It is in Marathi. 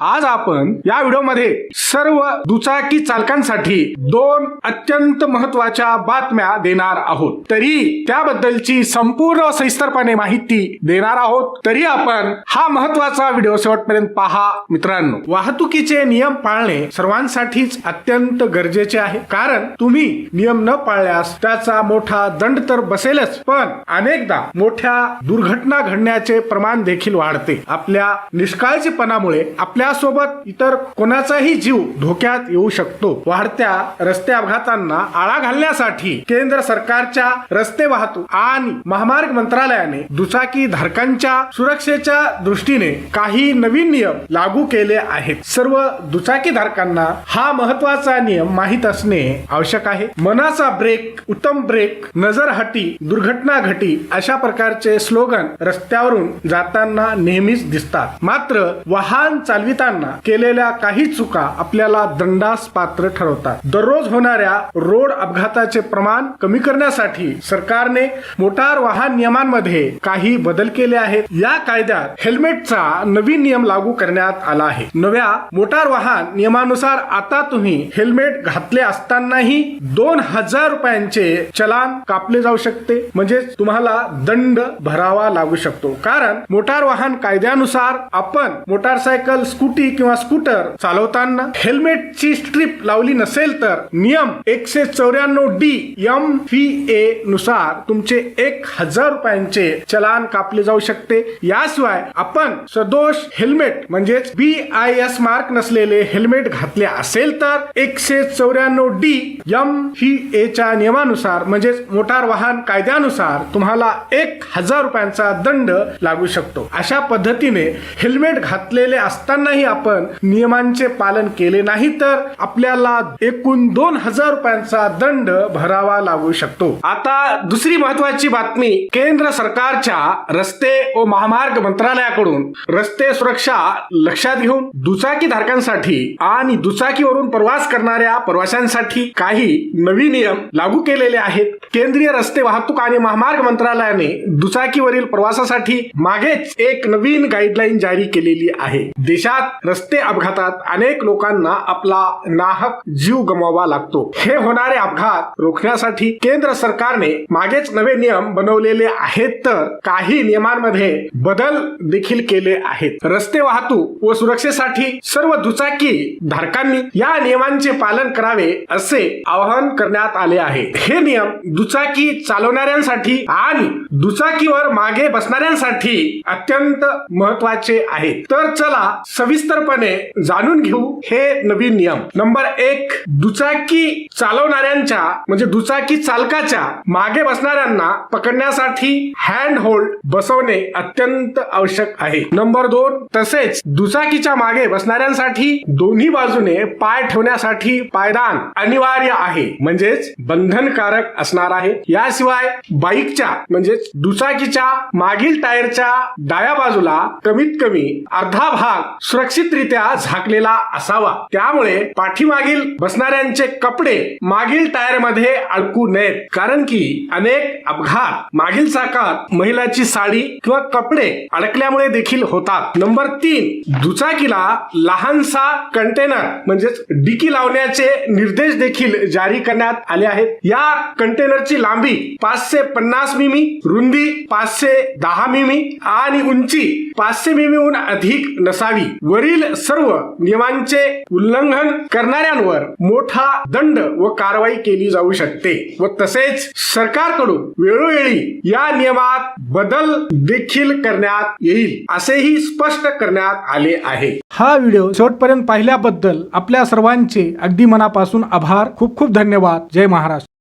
आज आपण या व्हिडिओमध्ये सर्व दुचाकी चालकांसाठी दोन अत्यंत महत्त्वाच्या बातम्या देणार आहोत. तरी त्याबद्दलची संपूर्ण सविस्तरपणे माहिती देणार आहोत. तरी आपण हा महत्त्वाचा व्हिडिओ शेवटपर्यंत पहा. मित्रांनो वाहतुकीचे नियम पाळणे सर्वांसाठीच अत्यंत गरजेचे आहे. कारण तुम्ही नियम न पाळल्यास त्याचा मोठा दंड तर बसेलच पण अनेकदा मोठ्या दुर्घटना घडण्याचे प्रमाण देखील वाढते. आपल्या निष्काळजीपणामुळे आपल्या त्यासोबत इतर कोणाचाही जीव धोक्यात येऊ शकतो. वाढत्या रस्ते अपघातांना आळा घालण्यासाठी केंद्र सरकारच्या रस्ते वाहतूक आणि महामार्ग मंत्रालयाने दुचाकी धारकांच्या सुरक्षेच्या दृष्टीने काही नवीन नियम लागू केले आहेत. सर्व दुचाकी धारकांना हा महत्त्वाचा नियम माहीत असणे आवश्यक आहे. मनाचा ब्रेक उत्तम ब्रेक नजर हटी दुर्घटना घटी अशा प्रकारचे स्लोगन रस्त्यावरून जाताना नेहमीच दिसतात. मात्र वाहन चालविताना केलेल्या काही चुका आपल्याला दंडास पात्र ठरवतात. दररोज होणाऱ्या रोड अपघाताचे प्रमाण कमी करण्यासाठी सरकारने मोटार वाहन नियमांमध्ये काही बदल केले आहेत. या कायद्यात हेल्मेटचा नवीन नियम लागू करण्यात आला आहे. नव्या मोटार वाहन नियमानुसार आता तुम्ही हेल्मेट घातले असतानाही दोन हजार रुपयांचे चलान कापले जाऊ शकते. म्हणजे तुम्हाला दंड भरावा लागू शकतो. कारण मोटार वाहन कायद्यानुसार आपण मोटारसायकल स्कूटी किंवा स्कूटर चालवताना हेल्मेटची स्ट्रीप लावली नसेल तर नियम एकशे चौऱ्याण्णव डी एम व्ही ए नुसार तुमचे एक हजार रुपयांचे चलान कापले जाऊ शकते. याशिवाय आपण सदोष हेल्मेट म्हणजेच बी आय एस मार्क नसलेले हेल्मेट घातले असेल तर एकशे चौऱ्याण्णव डी एम व्ही ए च्या नियमानुसार म्हणजेच मोटार वाहन कायद्यानुसार तुम्हाला एक हजार रुपयांचा दंड लागू शकतो. अशा पद्धतीने हेल्मेट घातलेले असतानाही आपण नियमांचे पालन केले नाही तर आपल्याला एकूण दोन हजार रुपयांचा दंड भरावा लागू शकतो. आता दुसरी महत्वाची बातमी केंद्र सरकारच्या रस्ते व महामार्ग मंत्रालयाकडून रस्ते सुरक्षा लक्षात घेऊन दुचाकी धारकांसाठी आणि दुचाकीवरून प्रवास करणाऱ्या प्रवाशांसाठी काही नवीन नियम लागू केलेले आहेत. केंद्रीय रस्ते वाहतूक आणि महामार्ग मंत्रालयाने दुचाकीवरील प्रवासासाठी मागेच एक नवीन गाईडलाईन जारी केलेली आहे. देशात रस्ते अपघातात अनेक लोकांना आपला नाहक जीव गमवावा लागतो. हे होणारे अपघात रोखण्यासाठी केंद्र सरकारने मागेच नवे नियम बनवलेले आहेत तर काही नियमांमध्ये बदल देखील केले आहेत. रस्ते वाहतूक व सुरक्षेसाठी सर्व दुचाकी धारकांनी या नियमांचे पालन करावे असे आवाहन करण्यात आले आहे. हे नियम दुचाकी चालवणाऱ्यांसाठी आणि दुचाकीवर मागे बसणाऱ्यांसाठी अत्यंत महत्त्वाचे आहेत. तर चला सविस्तरपणे जाणून घेऊ हे नवीन नियम. नंबर एक दुचाकी चालवणाऱ्यांच्या म्हणजे दुचाकी चालकाच्या मागे बसणाऱ्यांना पकडण्यासाठी हँड होल्ड बसवणे अत्यंत आवश्यक आहे. नंबर दोन तसेच दुचाकीच्या मागे बसणाऱ्यांसाठी दोन्ही बाजूने पाय ठेवण्यासाठी पायदान अनिवार्य आहे. म्हणजेच बंधनकारक असणार आहे. याशिवाय बाईकच्या म्हणजेच दुचाकीच्या मागील टायरच्या डाव्या बाजूला कमीत कमी अर्धा भाग सुरक्षितरित्या झाकलेला असावा. त्यामुळे पाठीमागील बसणाऱ्यांचे कपडे मागील टायरमध्ये अडकू नयेत. कारण की अनेक अपघात मागील चाकात महिलाची साडी किंवा कपडे अडकल्यामुळे देखील होतात. नंबर तीन दुचाकीला लहानसा कंटेनर म्हणजेच डिकी लावण्याचे निर्देश देखील जारी करण्यात आले आहेत. या कंटेनरची लांबी पाचशे पन्नास मिमी रुंदी पाचशे दहा मिमी आणि उंची पाचशे मिमीहून अधिक नसावी. व वरील सर्व नियमांचे उल्लंघन करणाऱ्यांवर मोठा दंड व कारवाई केली जाऊ शकते व तसेच सरकारकडून वेळोवेळी या नियमात बदल देखील करण्यात येईल असेही स्पष्ट करण्यात आले आहे. हा व्हिडिओ शेवटपर्यंत पाहिल्याबद्दल आपल्या सर्वांचे अगदी मनापासून आभार. खूप खूप धन्यवाद. जय महाराष्ट्र.